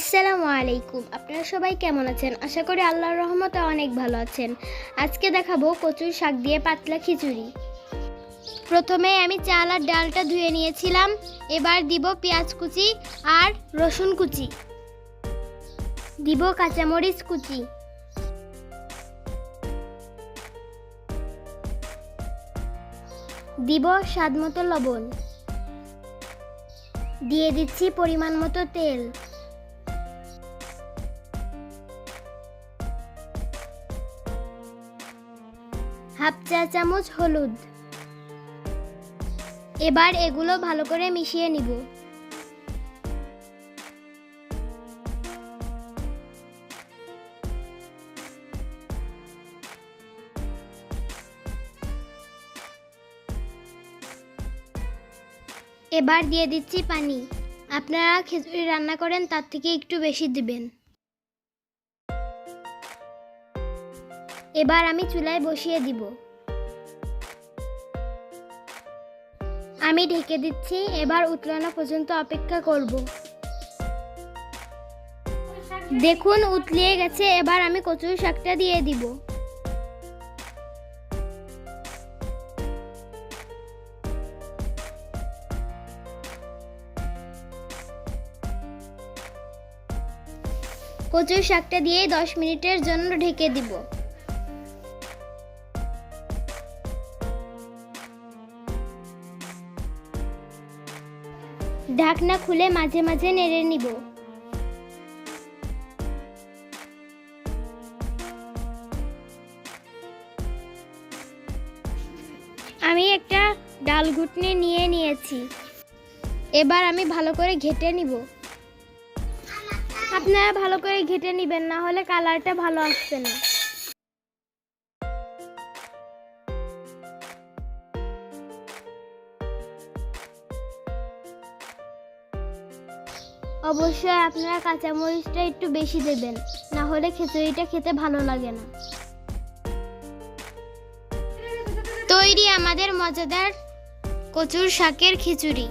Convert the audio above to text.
আলাইকুম। আপনারা সবাই কেমন আছেন? আশা করি আল্লাহর রহমতে অনেক ভালো আছেন। আজকে দেখাবো কচুর শাক দিয়ে পাতলা খিচুড়ি। প্রথমে আমি চাল আর ডালটা ধুয়ে নিয়েছিলাম। এবার দিব পেঁয়াজ কুচি আর রসুন কুচি। দিব কাঁচামরিচ কুচি। দিব স্বাদ মতো লবণ। দিয়ে দিচ্ছি পরিমাণ মতো তেল। হাফ চা চামচ হলুদ। এবার এগুলো ভালো করে মিশিয়ে নিব। এবার দিয়ে দিচ্ছি পানি। আপনারা খিচুড়ি রান্না করেন, তার থেকে একটু বেশি দিবেন। এবার আমি চুলায় বসিয়ে দিব। আমি ঢেকে দিচ্ছি, এবার উতলানো পর্যন্ত অপেক্ষা করব। দেখুন, উতলিয়ে গেছে, এবার আমি কচুর শাকটা দিয়ে দিব। কচুর শাকটা দিয়ে দশ মিনিটের জন্য ঢেকে দিব। ঢাকনা খুলে মাঝে মাঝে নেড়ে নিব। আমি একটা ডাল ঘুটনি নিয়ে নিয়েছি। এবার আমি ভালো করে ঘেটে নিব। আপনারা ভালো করে ঘেটে নেবেন, না হলে কালারটা ভালো আসবে না। অবশ্যই আপনারা কাঁচামরিচটা একটু বেশি দেবেন, না হলে খিচুড়িটা খেতে ভালো লাগে না। তৈরি আমাদের মজাদার কচুর শাকের খিচুড়ি।